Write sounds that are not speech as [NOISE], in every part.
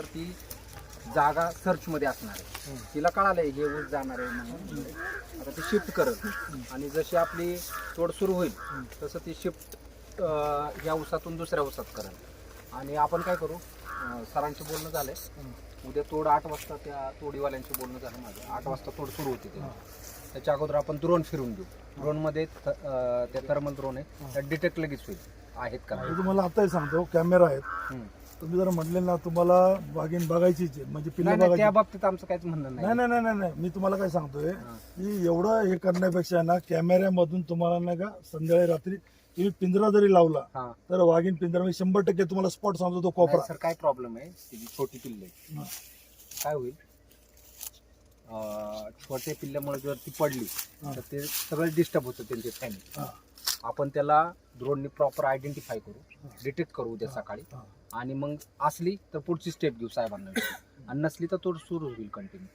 तर ती जागा सर्च मध्ये असणार आहे. तिला कळालंय हे ऊस जाणार आहे म्हणून. आता ती शिफ्ट करत आणि जशी आपली तोड सुरू होईल तसं ती शिफ्ट ह्या ऊसातून दुसऱ्या ऊसात करेल. आणि आपण काय करू? सरांचे बोलणं झालंय. उद्या तोड आठ वाजता त्या तोडीवाल्यांचे बोलणं झालं माझं. आठ वाजता तोड सुरू होते ते त्याच्या अगोदर आपण ड्रोन फिरून घेऊ. ड्रोनमध्ये थ- अं, त्या थर्मल ड्रोन आहे. त्यात डिटेक्ट लगेच होईल. आहेत का तुम्हाला आताही सांगतो कॅमेरा आहेत. तुम्ही जर म्हटले ना तुम्हाला वाघीण बघायचीच आहे, म्हणजे पिल्लं नाही नाही, बघायची. त्या बाबतीत आमचं काहीच म्हणणं नाही. नाही नाही नाही नाही नाही. मी तुम्हाला काय सांगतोय की एवढं हे करण्यापेक्षा ना कॅमेऱ्यामधून तुम्हाला नाही का संध्याकाळी रात्री तुम्ही पिंजरा जरी लावला हा. तर वाघीण पिंजरा शंभर टक्के तुम्हाला स्पॉट सांगतो तो कोपरा. सर काय प्रॉब्लेम आहे? ती जी छोटी पिल्ले. हा. काय होईल? अं, छोटे पिल्ल्यामुळे जर ती पडली हा. तर ते सगळं डिस्टर्ब होतं त्यांचे फॅमिली हा, आपण त्याला ड्रोननी प्रॉपर आयडेंटिफाय करू डिटेक्ट करू उद्या सकाळी. आणि मग असली तर पुढची स्टेप घेऊ साहेबांना आणि नसली तर तो सुरू होईल कंटिन्यू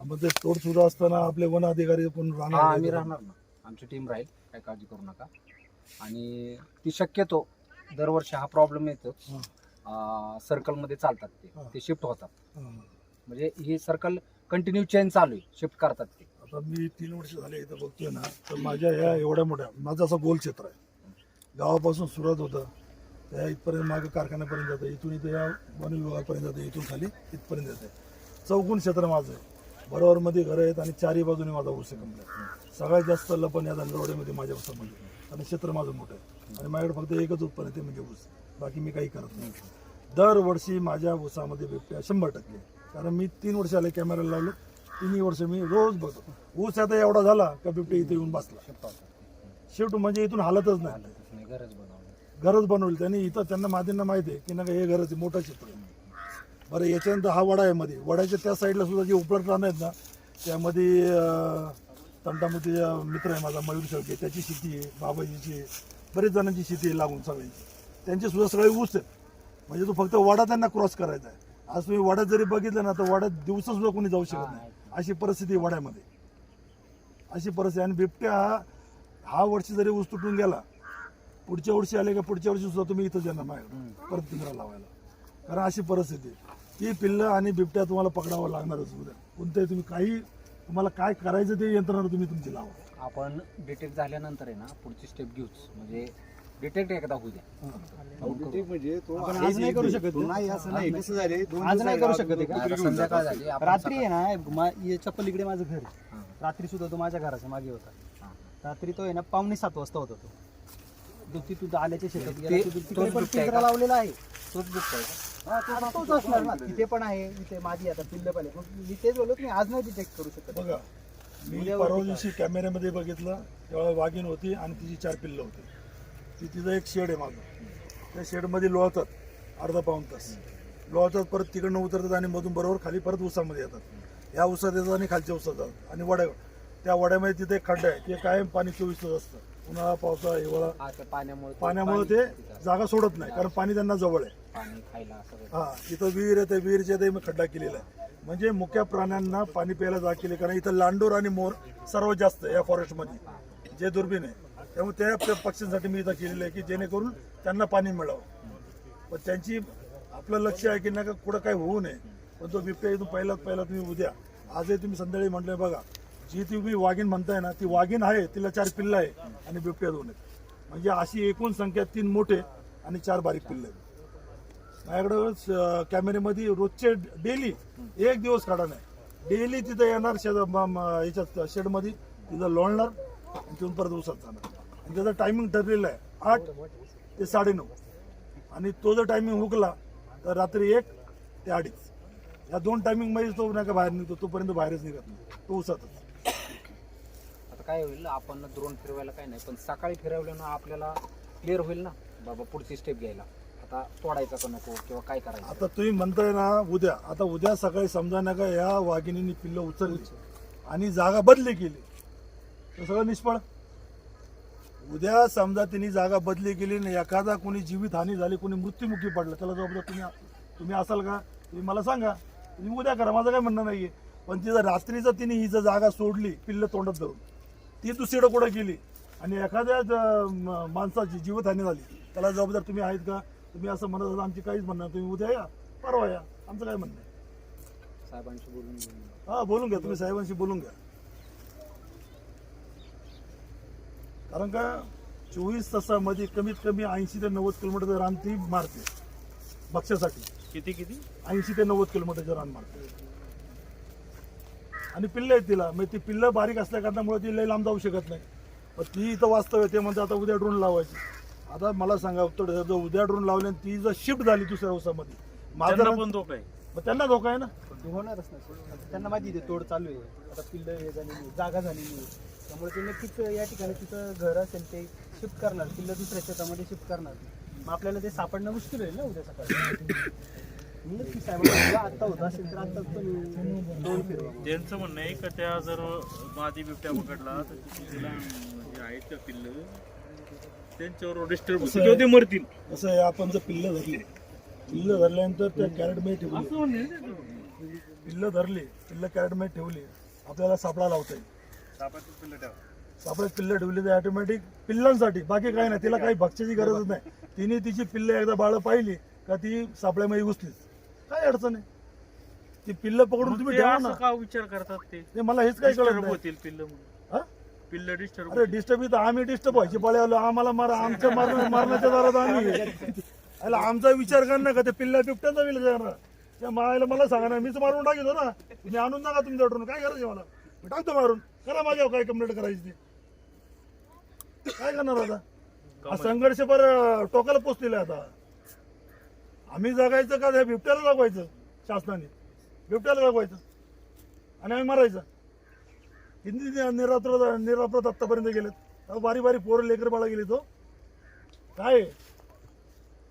मग ते तोड सुरू असताना आपले वन अधिकारी पण हा राहणार आम्ही राहणार ना. आमची टीम राहील काही काळजी करू नका. आणि ती शक्यतो दरवर्षी हा प्रॉब्लेम येतो. हा, सर्कलमध्ये चालतात ते. हा. ते शिफ्ट होतात. हा. म्हणजे ही सर्कल कंटिन्यू चेंज चालू आहे. शिफ्ट करतात ते. आता मी तीन वर्ष झाले इथं बघतोय ना तर माझ्या ह्या एवढ्या मोठ्या माझं असं गोल क्षेत्र आहे. गावापासून सुरुवात होतं त्या इथपर्यंत मागं कारखान्यापर्यंत जातं इथून इथं या वन विभागापर्यंत जातं इथून खाली इथपर्यंत येते चौकून क्षेत्र माझं आहे. बरोबरमध्ये घरं आहेत आणि चारही बाजूने माझा ऊस आहे. सगळ्यात जास्त लपण या धंदरवाड्यामध्ये माझ्या ऊसामध्ये आणि क्षेत्र माझं मोठं आहे. आणि माझ्याकडे फक्त एकच उत्पन्न येते ते म्हणजे ऊस. बाकी मी काही करत नाही. दरवर्षी माझ्या ऊसामध्ये बिबट्या शंभर टक्के. कारण मी तीन वर्ष आले कॅमेरा लावलो. तिन्ही वर्ष मी रोज बघतो ऊस आता एवढा झाला का बिबटे इथे येऊन बसला. शेवट म्हणजे इथून हालतच नाही. नाही गरज बनवली गरज बनवली त्यांनी इथं त्यांना मादींना माहिती आहे की नका हे गरज आहे, मोठं क्षेत्र आहे. बरं याच्यानंतर हा वडा आहे मध्ये. वड्याच्या त्या साईडला सुद्धा जे उपलब्ध राहणार आहेत ना त्यामध्ये अं, मित्र आहे माझा मयूर शेळके. त्याची शेती आहे बाबाजीची आहे. बरेच जणांची शेती आहे लागून सगळ्यांची. त्यांचे सुद्धा सगळे ऊस आहेत. म्हणजे तो फक्त वडा त्यांना क्रॉस करायचा आहे. आज तुम्ही वड्यात जरी बघितलं ना तर वड्यात दिवसासुद्धा कोणी जाऊ शकत नाही. अशी परिस्थिती वड्यामध्ये. अशी परिस्थिती आणि बिबट्या हा वर्षी जरी ऊस तुटून गेला पुढच्या वर्षी आले का पुढच्या वर्षी सुद्धा तुम्ही इथं येणार माझ्याकडे परत पिंजरा लावायला. कारण अशी परिस्थिती. ती पिल्लं आणि बिबट्या तुम्हाला पकडावं लागणारच उद्या. कोणतंही तुम्ही काही तुम्हाला काय करायचं ते यंत्रणा तुम्ही तुमची लावा. आपण डिटेक्ट झाल्यानंतर आहे ना पुढची स्टेप घेऊच. म्हणजे डिटेक्ट एकदा होऊ द्या Audit म्हणजे तो आपण आहे आज नाही जे करू एक- शकत तो ते. नाही असं नाही कसं झाले दोन आज दिवस नाही करू झाले, शकत ते का? कुत्री आता घेऊन संध्याकाळ जातात. झाली आपण रात्री आहे ना मा- याच्या पलीकडे माझं घर आहे. रात्री सुद्धा तो माझ्या घराच्या मागे होता हा. रात्री तो आहे ना पावणे सात वाजता होता तो तो तिथून आल्याच्या शेतात ते- गेला, तिथून तिकडे तोच पण बिबट्या आहे पिंजरा का? लावलेला आहे तोच बिबट्या आहे का? हा, तो- तोच असणार ना तिथे पण आहे इथे माझी आता पिल्ल पण आहे मग मी तेच बोललो मी आज नाही डिटेक्ट करू शकत बघा मी परवा? दिवशी कॅमेऱ्यामध्ये बघितलं तेव्हा वाघीण होती आणि तिची चार पिल्लं होती ती तिचं एक शेड आहे माझं त्या शेडमध्ये लोळतात अर्धा पाऊन तास. लोळतात परत तिकडनं उतरतात आणि मधून बरोबर खाली परत उसामध्ये येतात. या उसात येतात आणि खालच्या उसात जातात आणि वड्या त्या वड्यामध्ये तिथे एक खड्डा आहे ते कायम पाणी चोवीस तास असतं. उन्हाळा पावसाळा हिवाळा पाण्यामुळे ते पाण्यामुळे पाणी ते तिथं जागा सोडत नाही कारण पाणी त्यांना जवळ आहे. हा इथं विहीर आहे त्या विहीरच्या ते मी खड्डा केलेला आहे. म्हणजे मुख्य प्राण्यांना पाणी प्यायला जागा केली कारण इथं लांडोर आणि मोर सर्वात जास्त या फॉरेस्टमध्ये जे दुर्बीण आहे. त्यामुळे त्या त्या पक्ष्यांसाठी मी इथं केलेलं आहे की जेणेकरून त्यांना पाणी मिळावं. पण त्यांची आपलं लक्ष आहे की नाही का कुठं काही होऊ नये. पण तो बिबट्या इथून पहिला पहिला तुम्ही उद्या. आजही तुम्ही संध्याकाळी म्हटलंय बघा जी तुम्ही वाघीण म्हणताय ना ती वाघीण आहे तिला चार पिल्लं आहे आणि बिबट्या दोन आहेत. म्हणजे अशी एकूण संख्या तीन मोठे आणि चार बारीक पिल्ले आहेत. माझ्याकडं कॅमेऱ्यामध्ये रोजचे डेली एक दिवस काढा नाही. डेली तिथं येणार शेड याच्यात शेडमध्ये तिथं लोळणार आणि तिथून परत दिवसात जाणार. आणि त्याचा टायमिंग ठरलेला आहे. आठ ते साडेनऊ. आणि तो जर टायमिंग हुकला तर रात्री एक ते अडीच. या दोन टायमिंगमध्ये तो नाही का बाहेर निघतो तोपर्यंत बाहेरच निघत नाही. तो उसातच. आता काय होईल आपण ड्रोन फिरवायला काय नाही पण सकाळी फिरवल्यानं आपल्याला क्लिअर होईल ना बाबा पुढची स्टेप घ्यायला. आता तोडायचा का नको किंवा काय करायचं? आता तुम्ही म्हणताय ना उद्या. आता उद्या सकाळी समजा ना का या वाघिणीने पिल्लं उचलली आणि जागा बदली केली. तर सगळं निष्फळ. उद्या समजा तिने जागा बदली केली नाही एखादा कोणी जीवित हानी झाली कोणी मृत्युमुखी पडला त्याला जबाबदार तुम्ही तुम्ही असाल का? तुम्ही मला सांगा. तुम्ही उद्या करा माझं काय म्हणणं नाहीये. पण तिथं रात्रीचं तिने ही जर जागा सोडली पिल्लं तोंडात धरून ती दुसरीकडे कुठं गेली आणि एखाद्या माणसाची जीवितहानी झाली त्याला जबाबदार तुम्ही आहेत का? तुम्ही असं म्हणत असाल आमची काहीच म्हणणार नाही. तुम्ही उद्या या परवा या. आमचं काय म्हणणं आहे साहेबांशी बोलून हा बोलून घ्या. तुम्ही साहेबांशी बोलून घ्या. कारण का चोवीस तासामध्ये कमीत कमी ऐंशी ते नव्वद किलोमीटर रान ती मारते भक्ष्यासाठी किती किती? ऐंशी ते नव्वद किलोमीटरचं रान मारते. आणि पिल्लं आहेत तिला. मग ती पिल्लं बारीक असल्या कारणामुळे ती लई लांब जाऊ शकत नाही. पण ती इथं वास्तव आहे ते म्हणते आता उद्या ड्रोन लावायची. आता मला सांगा उत्तर जर उद्या ड्रोन लावले आणि ती जर शिफ्ट झाली दुसऱ्या उसामध्ये माझं पण धोका आहे. मग त्यांना धोका आहे ना? होणारच नाही. आता त्यांना माहिती आहे तोड चालू आहे. आता पिल्लं हे झालेली आहे, जागा झालेली आहे. त्यामुळे ते नक्कीच या ठिकाणी तिथं घर असेल ते शिफ्ट करणार पिल्लं दुसऱ्या शेतामध्ये शिफ्ट करणार. मग आपल्याला ते सापडणं मुश्किल होईल ना उद्या सकाळी. [LAUGHS] नक्की साहेबांना आत्ता होत असेल तर आत्ता पण फिरवा त्यांचं म्हणणं आहे का त्या जर मादी बिबट्या पकडला तर तिला जे आहेत का पिल्ल त्यांच्यावर डिस्टर्ब किंवा ते मरतील. कसं आहे आपण जर पिल्लं धरली पिल्लं धरल्यानंतर त्या कॅरेटमध्ये ठेवली. असं म्हणणं आहे ना. पिल्लं धरली पिल्लं कॅरेटमध्ये ठेवली आपल्याला सापळा लावता येईल. सापळ्यात पिल्लं ठेवली तर ऑटोमॅटिक पिल्लांसाठी. बाकी काही नाही तिला काही भक्ष्याची गरजच नाही. तिने तिची पिल्लं एकदा बाळं पाहिली का ती सापळ्यामध्ये घुसलीच. काय अडचण आहे ती पिल्लं पकडून तुम्ही ठेवा असं ना. का विचार करतात ते? मला हेच काही कळत डिस्टर्ब नाही. होतील पिल्ल म्हणून. हा? पिल्ल डिस्टर्ब अरे डिस्टर्ब इथं आम्ही डिस्टर्ब व्हायची. पळे आलो आम्हाला मारा आमच्या मार मारण्याच्या दारात आम्ही. अरे आमचा विचार कर ना का ते पिल्ला बिबट्याचा विचार करणार त्या मायला मला सांगा ना मीच मारून टाकितो ना. तुम्ही आणून नका तुमच्या ड्रोन काय करायचं मला? मी टाकतो मारून. करा माझ्यावर काय कंप्लेंट करायची ते काय करणार आता? हा संघर्ष पर टोकाला पोचलेला आता. आम्ही जगायचं का? बिबट्याला दाखवायचं शासनाने. बिबट्याला दाखवायचं. आणि आम्ही मारायचं. किती निरात्र निराप्रत आत्तापर्यंत गेलेत. अहो बारी बारी पोरं लेकर बाळा गेले तो काय? आहे?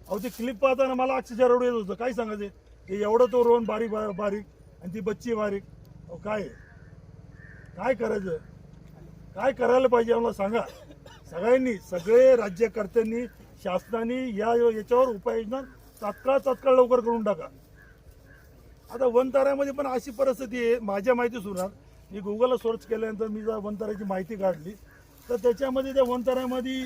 अहो ती क्लिप पाहताना मला अक्षरशः रडू येत होतं. काय सांगायचे? की एवढं तो रोहन बारीक बारीक आणि ती बच्ची बारीक. अहो काय? काय करायचं? काय करायला पाहिजे आम्हाला सांगा. सगळ्यांनी सगळे राज्यकर्त्यांनी शासनाने या याच्यावर उपाययोजना तात्काळ तात्काळ लवकर करून टाका. आता वनताऱ्यामध्ये पण अशी परिस्थिती आहे माझ्या माहिती सुनार मी गुगलला सर्च केल्यानंतर मी जर वनताऱ्याची माहिती काढली तर त्याच्यामध्ये त्या वनताऱ्यामध्ये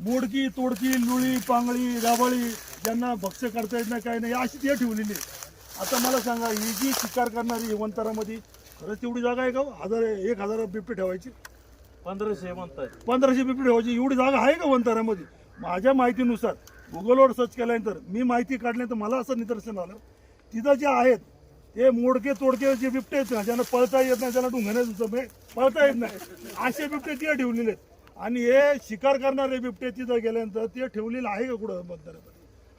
मोडकी तोडकी लुळी पांगळी राबळी ज्यांना भक्ष करता येत नाही काय नाही अशी ते ठेवलेली आहे. आता मला सांगा ही जी शिकार करणारी ही वनताऱ्यामध्ये खरंच तेवढी जागा आहे का हो? हजार एक हजार बिबटे ठेवायची. पंधराशे म्हणतात पंधराशे बिबटे ठेवायची. एवढी जागा आहे का वनताऱ्यामध्ये माझ्या माहितीनुसार गुगलवर सर्च केल्यानंतर मी माहिती काढल्यानंतर मला असं निदर्शन आलं. तिथं जे आहेत ते मोडके तोडके जे बिबटे आहेत ना ज्यांना पळता येत नाही ज्यांना ढुंगण्याचं पळता येत नाही असे बिबटे तिथे ठेवलेले आहेत. आणि हे शिकार करणारे बिबटे तिथं गेल्यानंतर ते ठेवलेलं आहे का कुठं वनताऱ्यामध्ये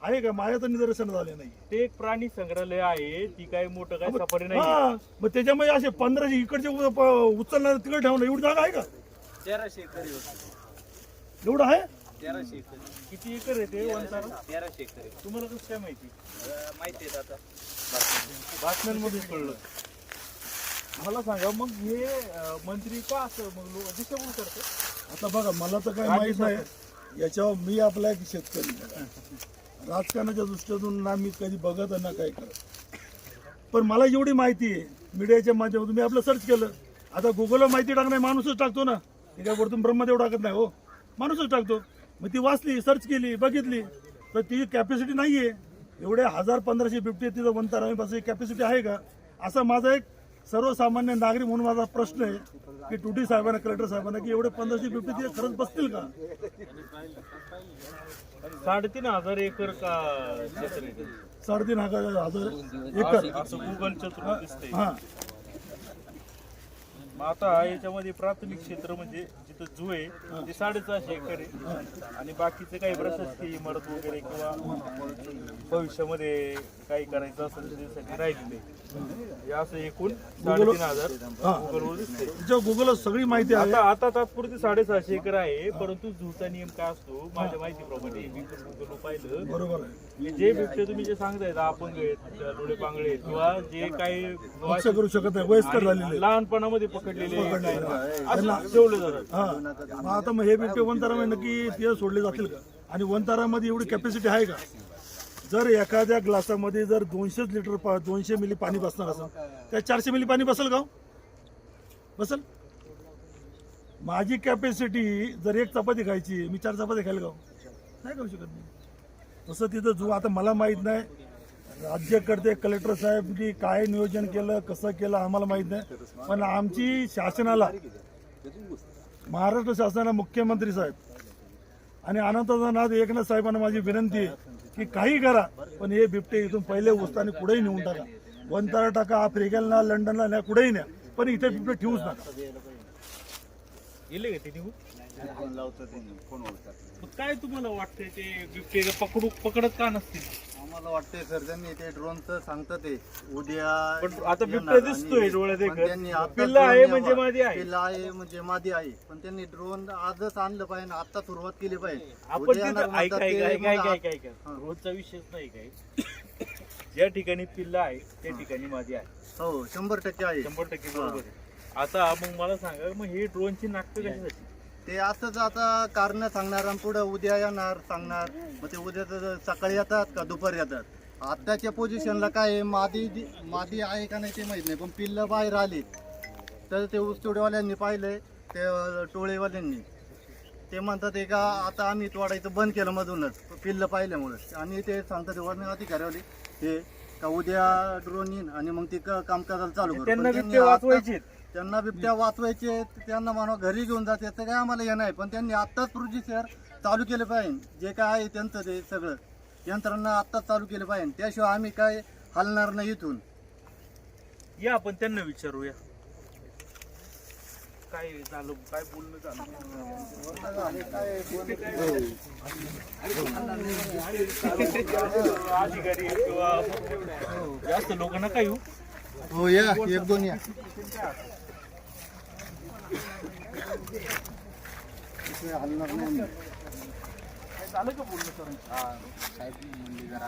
आहे का? माझ्या तर निदर्शन झाले नाही. ते एक प्राणी संग्रहालय आहे ती काय मोठं काय सफारी नाही हा मग त्याच्यामध्ये असे पंधराशे इकडचे उ- प- उचलणारे तिकडे ठेवणं एवढी जागा आहे का? तेराशे एकर एवढं आहे? तेराशे एकर. किती एकर आहे ते तेराशे एकर. आहे. तुम्हाला कसं काय माहिती? अं, माहिती आता बातम्यांमधून कळलं. मला सांगा मग हे अं, मंत्री का असं मग लो- दिशाभूल करते आता बघा मला तर काय माहीत नाही. याच्यावर मी आपला एक शेतकरी राजकारणाच्या दृष्टीतून ना मी कधी बघत ना काय करत. पण मला एवढी माहिती आहे मीडियाच्या माध्यमातून मी आपलं सर्च केलं. आता गुगलवर माहिती टाकणार माणूसच टाकतो ना. हे वरतून ब्रह्मदेव टाकत नाही हो. माणूसच टाकतो. मग ती वाचली सर्च केली बघितली. तर ती कॅपॅसिटी नाही आहे एवढे हजार पंधराशे बिबटे तिथं वनतारामीपासून कॅपॅसिटी आहे का? असा माझा एक सर्वसामान्य नागरिक म्हणून माझा प्रश्न आहे की टुटी साहेबांना कलेक्टर साहेबांना की एवढे पंधराशे फिफ्टी तिथे खरंच बसतील का? साडेतीन हजार एकर का क्षेत्र आहे ते? साडेतीन हजार हजार एकर. असं दिसतंय. हा. मग आता याच्यामध्ये प्राथमिक क्षेत्र म्हणजे जिथं जू आहे. ते साडेचारशे एकर आहे. आणि बाकीचे काही प्रशासकीय इमारत वगैरे किंवा भविष्यामध्ये काही करायचं असेल तर त्यासाठी राहिलेले हे असं एकूण साडेतीन हजार गुगलवर दिसते तिच्या गुगलवर सगळी माहिती आहे. आता आता तात्पुरती साडेसहाशे एकर आहे परंतु झूचा नियम काय असतो? माझ्या माहितीप्रमाणे मी पण गुगलवर पाहिलं बरोबर आहे. जे बिबटे तुम्ही जे सांगताय अपंग आहेत डोळे पांगळे आहेत किंवा जे काही करू शकत नाही वयस्कर झालेले लहानपणामध्ये पकडलेले ठेवले जातात मग आता मग हे बिबटे वनतारामध्ये नक्की तिथे सोडले जातील का? आणि वनतारामध्ये एवढी कॅपॅसिटी आहे का? जर एखाद्या ग्लासामध्ये जर दोनशेच लिटर पा दोनशे मिली पाणी बसणार असेल त्या चारशे मिली पाणी बसेल का हो? बसेल? माझी कॅपॅसिटी जर एक चपाती खायची मी चार चपाती खायला का हो? नाही खाऊ शकत मी. तसं तिथं जो आता मला माहीत नाही राज्यकर्ते कलेक्टर साहेबनी काय नियोजन केलं कसं केलं आम्हाला माहीत नाही. पण आमची शासनाला महाराष्ट्र शासनाला मुख्यमंत्री साहेब. आणि अनंतनाथ एकनाथ साहेबांना माझी विनंती आहे की काही करा पण हे बिबटे इथून पहिले उचताना कुठेही नेऊन टाका. वंतारा टाका आफ्रिकेला लंडनला न्या कुठेही न्या पण इथे बिबटे ठेवूच नका. गेले का ते निघून फोन लावतात फोन ओळखतात. मग काय तुम्हाला वाटतंय ते बिबटे पकडू पकडत का नसतील आम्हाला वाटतंय सर त्यांनी ते ड्रोनचं सांगतात ते उद्या पण आता बिबट्या येणार आणि- दिसतोय डोळ्यात पण एकच. त्यांनी आता पिल्लं drone आहे यावा. म्हणजे मादी आहे. पिल्लं आहे म्हणजे मादी आहे पण त्यांनी ड्रोन आजच आणलं पाहिजे आता सुरुवात केली पाहिजे आपण उद्या येणार तिथं ऐक म्हणतात ऐक ते ऐक मग ऐक आ- ऐक ऐक हा. रोजचा विषयच नाही काय [COUGHS] ज्या ठिकाणी पिल्ला आहे त्या ठिकाणी माझी आहे हो शंभर टक्के आहे शंभर टक्के बरोबर आहे आता मग मला सांगा मग हे ड्रोनची नाटकं कशासाठी? ते असंच आता कारण सांगणार आणि पुढे उद्या येणार सांगणार. मग ते उद्या तर सकाळी येतात का दुपारी येतात? आत्ताच्या पोझिशनला काय आहे? मादी मादी आहे का नाही ते माहीत नाही पण पिल्लं बाहेर आली. तर ते ऊसतोडवाल्यांनी पाहिलंय ते टोळेवाल्यांनी. ते म्हणतात का आता आम्ही तोडायचं बंद केलं मधूनच पिल्लं पाहिल्यामुळे. आणि ते सांगतात वर्ण अधिकाऱ्यावाले हे का उद्या ड्रोन येईन आणि मग ते कामकाजाला चालू. त्यांना वाचवायचे त्यांना बिबट्या वाचवायचे त्यांना मानव घरी घेऊन जाते याचं काय आम्हाला हे नाही. पण त्यांनी आत्ताच प्रोजेक्टर चालू केलं पाहिजे. जे काय आहे त्यांचं ते सगळं. यंत्रणा आत्ताच चालू केलं पाहिजे. त्याशिवाय आम्ही काय हलणार नाही इथून. या आपण त्यांना विचारूया. काय झालं काय बोलणं झालं? अधिकारी किंवा जास्त लोक नका येऊ. हो या. एक दोन या. हलणार नाही झालं का सर साहेब जरा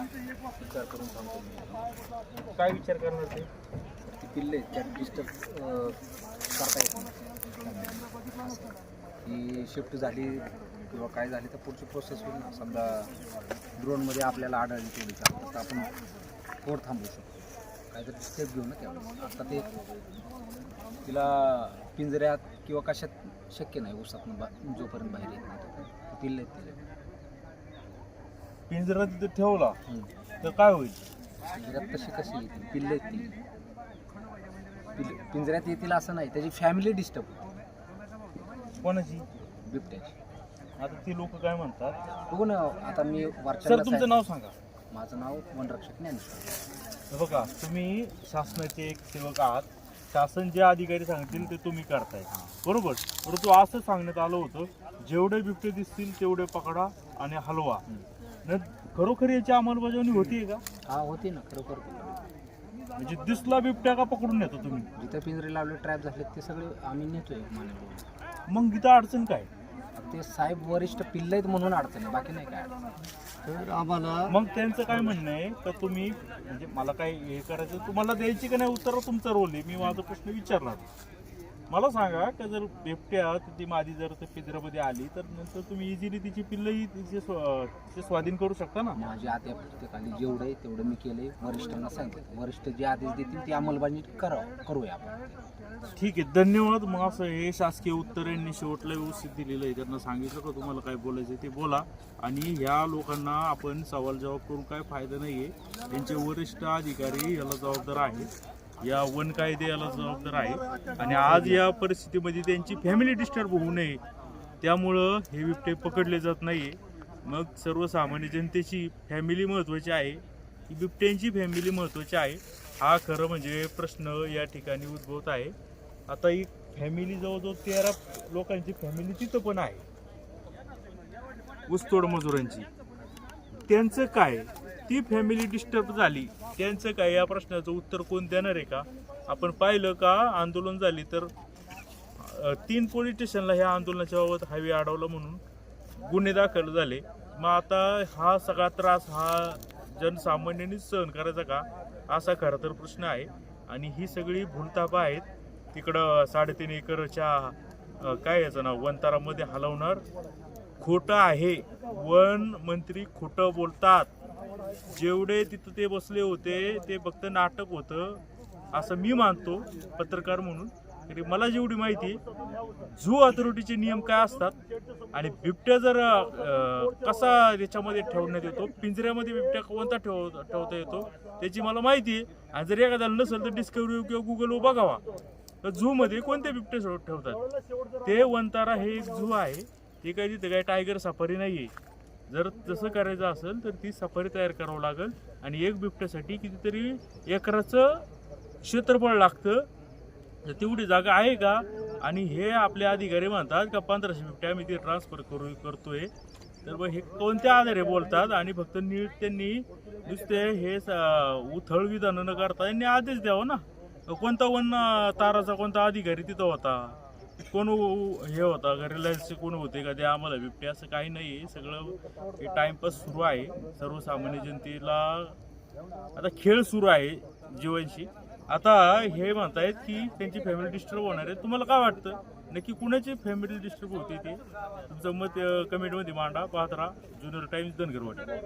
विचार करून सांगतो काय विचार करणार ते? ती पिल्ले त्यात डिस्टर्ब करता येत नाही. ही शिफ्ट झाली किंवा काय झाली तर पुढची प्रोसेस होईल ना. समजा ड्रोनमध्ये आपल्याला आढळली तेवढी तर आपण फोड थांबवू शकतो. काहीतरी स्टेप घेऊ ना त्यावेळेस. आता ते तिला पिंजऱ्यात किंवा कशात शक्य नाही ऊसातून बा जोपर्यंत बाहेर येत नाही तोपर्यंत. पिल्ले तिला पिंजरा तिथे ठेवला. तर काय होईल? पिंजऱ्यात तशी कशी येतील? पिल्ले पिल्ले पिंजऱ्यात येतील असं नाही त्याची फॅमिली डिस्टर्ब होते. कोणाची? बिबट्याची. आता ती लोक काय म्हणतात? बघू ना आता मी सर वरच्या तुमचं नाव सांगा. माझं नाव वनरक्षक ज्ञानेश्वर. हे बघा तुम्ही शासनाचे एक सेवक आहात. शासन जे अधिकारी सांगतील ते तुम्ही करताय. बरोबर? परंतु असं सांगण्यात आलं होतं जेवढे बिबटे दिसतील तेवढे पकडा आणि हलवा. न खरोखर याची अंमलबजावणी होतीये का? हा होती ना खरोखर. म्हणजे दिसला बिबट्या का पकडून नेतो तुम्ही? जिथं पिंजरे लावले ट्रॅप झाले ते सगळे आम्ही नेतोय माने मग इथं अडचण काय? ते साहेब वरिष्ठ पिल्ले आहेत म्हणून अडचण आहे बाकी नाही काय अडचण तर आम्हाला मग त्यांचं काय म्हणणं आहे? का तुम्ही म्हणजे मला काय हे करायचं तुम्हाला द्यायची का नाही उत्तर? तुमचा रोल आहे. मी माझा प्रश्न विचारणार मला सांगा का जर बिबट्या ती मादी जर त्या पिंजऱ्यामध्ये आली तर नंतर तुम्ही इझिली तिची पिल्लही तिचे स्व- तिचे स्वाधीन करू शकता ना? माझी आद्या पुस्तकाली जेवढं आहे तेवढं मी केलंय. वरिष्ठांना सांगितलं. वरिष्ठ जे आदेश देतील ती अंमलबजावणी करावं करूया आपण. ठीक आहे धन्यवाद. मग असं हे शासकीय उत्तर यांनी शेवटला व्यवस्थित दिलेलं आहे. त्यांना सांगितलं का तुम्हाला काय बोलायचं ते बोला. आणि ह्या लोकांना आपण सवाल जवाब करून काय फायदा नाही आहे त्यांचे वरिष्ठ अधिकारी याला जबाबदार आहेत. या वन कायदे याला जबाबदार आहे. आणि आज या परिस्थितीमध्ये त्यांची फॅमिली डिस्टर्ब होऊ नये. त्यामुळं हे बिबटे पकडले जात नाही मग सर्वसामान्य जनतेची फॅमिली महत्त्वाची आहे. की बिबट्यांची फॅमिली महत्त्वाची आहे. हा खरं म्हणजे प्रश्न या ठिकाणी उद्भवत आहे. आता ही फॅमिली जवळजवळ तेरा लोकांची फॅमिली तिथं पण आहे. ऊसतोड मजुरांची. त्यांचं काय? ती फॅमिली डिस्टर्ब झाली. त्यांचं काय? या प्रश्नाचं उत्तर कोण देणार आहे का? आपण पाहिलं का? आंदोलन झाली तर तीन पोलीस स्टेशनला ह्या आंदोलनाच्या बाबत हायवे अडवला म्हणून गुन्हे दाखल झाले. मग आता हा सगळा त्रास हा जनसामान्यांनीच सहन करायचा का? असा खरा तर प्रश्न आहे. आणि ही सगळी भूलतापा आहेत. तिकडं साडेतीन एकरच्या काय याचं नाव? वनतारामध्ये हलवणार. खोटं आहे. वन मंत्री खोटं बोलतात. जेवढे तिथं ते बसले होते ते फक्त नाटक होतं असं मी मानतो पत्रकार म्हणून. तरी मला जेवढी माहिती झू अथॉरिटीचे नियम काय असतात आणि बिबट्या जर कसा याच्यामध्ये ठेवण्यात येतो पिंजऱ्यामध्ये बिबट्या कोणता ठेव ठेवता येतो त्याची मला माहिती आहे. आणि जर एखाद्याला नसेल तर डिस्कवरी किंवा गुगलवर बघावा. तर झूमध्ये कोणते बिबटे ठेवतात? ते वंतारा हे एक झू आहे. ते काही तिथे काही टायगर सफारी नाही आहे जर तसं करायचं असेल तर ती सफारी तयार करावं लागेल. आणि एक बिबट्यासाठी कितीतरी एकराचं क्षेत्रफळ लागतं. तर तेवढी जागा आहे का? आणि हे आपले अधिकारी म्हणतात का पंधराशे बिबट्या आम्ही ते ट्रान्सफर करू करतोय. तर मग हे कोणत्या आधारे बोलतात? आणि फक्त नीट त्यांनी नुसते हे उथळ विधान न करता त्यांनी आदेश द्यावं ना? कोणता वन ताराचा कोणता अधिकारी तिथं होता? कोण हे होता का रिलायन्सचे कोण होते का ते आम्हाला बिबटे असं काही नाही. आहे सगळं हे टाइमपास सुरू आहे. सर्वसामान्य जनतेला आता खेळ सुरू आहे जीवनशी. आता हे म्हणतायत की त्यांची फॅमिली डिस्टर्ब होणार आहे. तुम्हाला काय वाटतं? नक्की कुणाची फॅमिली डिस्टर्ब होते ते? तुमचं मत कमेंटमध्ये मांडा. पाहत राहा. Junior Times Dhangarwadi.